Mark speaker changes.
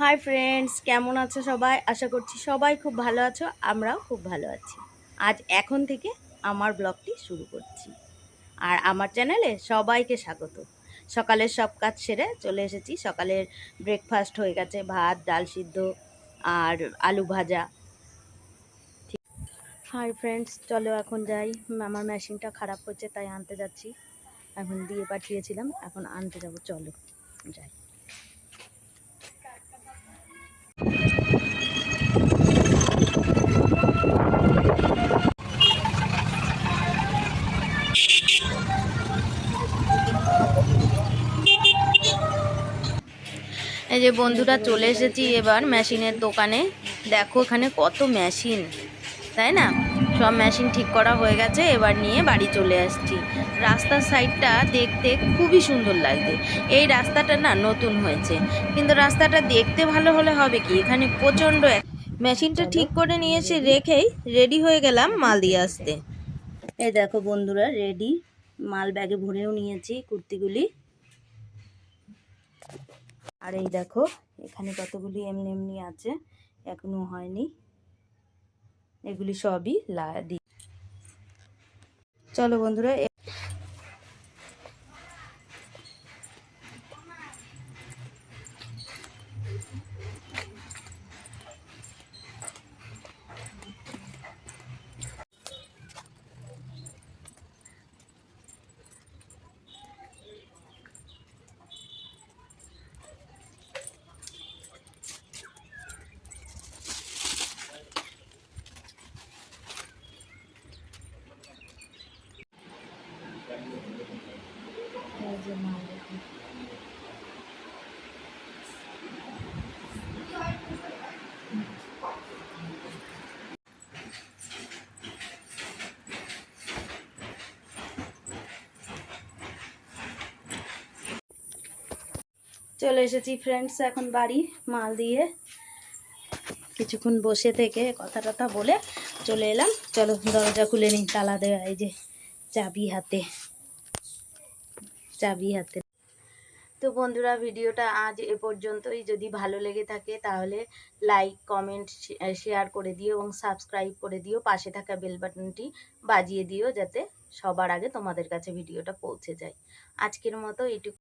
Speaker 1: Hi friends কেমন আছো সবাই? আশা করছি সবাই খুব ভালো আছো, আমরাও খুব ভালো আছি। আজ এখন থেকে আমার ব্লগটি শুরু করছি। আর আমার চ্যানেলে সবাইকে স্বাগত। সকালের সব কাজ সেরে চলে এসেছি। সকালের ব্রেকফাস্ট হয়ে গেছে, ভাত, ডাল সিদ্ধ আর আলু ভাজা। হাই ফ্রেন্ডস চলো এখন যাই। আমার মেশিনটা খারাপ হচ্ছে, তাই আনতে যাচ্ছি। এখন দিয়ে পাঠিয়েছিলাম, এখন আনতে যাব। চলো, যাই। এই যে বন্ধুরা চলে এসেছি এবার মেশিনের দোকানে। দেখো এখানে কত মেশিন, তাই না? সব মেশিন ঠিক করা হয়ে গেছে, এবার নিয়ে বাড়ি চলে আসছি। রাস্তার সাইডটা দেখতে খুবই সুন্দর লাগছে। এই রাস্তাটা না নতুন হয়েছে। কিন্তু রাস্তাটা দেখতে ভালো হলে হবে কি? এখানে প্রচণ্ড মেশিনটা ঠিক করে নিয়ে এসে রেখেই রেডি হয়ে গেলাম মাল দিয়ে আসতে। এই দেখো বন্ধুরা, রেডি। মাল ব্যাগে ভরেও নিয়েছি কুর্তিগুলি। আর এই দেখো, এখানে কতগুলি এমনি এমনি আছে, এখনও হয়নি। এগুলি সবই লা, দি চলো বন্ধুরা এ- এই যে মাল দেখো। চলে এসেছি ফ্রেন্ডস এখন বাড়ি, মাল দিয়ে। কিছুক্ষণ বসে থেকে কথা টথা বলে চলে এলাম। চলো, দরজা খুলে নিই, তালা দেওয়া, এই যে চাবি হাতে। চাবি হাতে। তো বন্ধুরা, ভিডিওটা আজ এ পর্যন্তই। যদি ভালো লেগে থাকে তাহলে লাইক কমেন্ট শেয়ার করে দিও এবং সাবস্ক্রাইব করে দিও। পাশে থাকা বেল বাটনটি বাজিয়ে দিও যাতে সবার আগে তোমাদের কাছে ভিডিওটা পৌঁছে যায়। আজকের মতো এইটুকু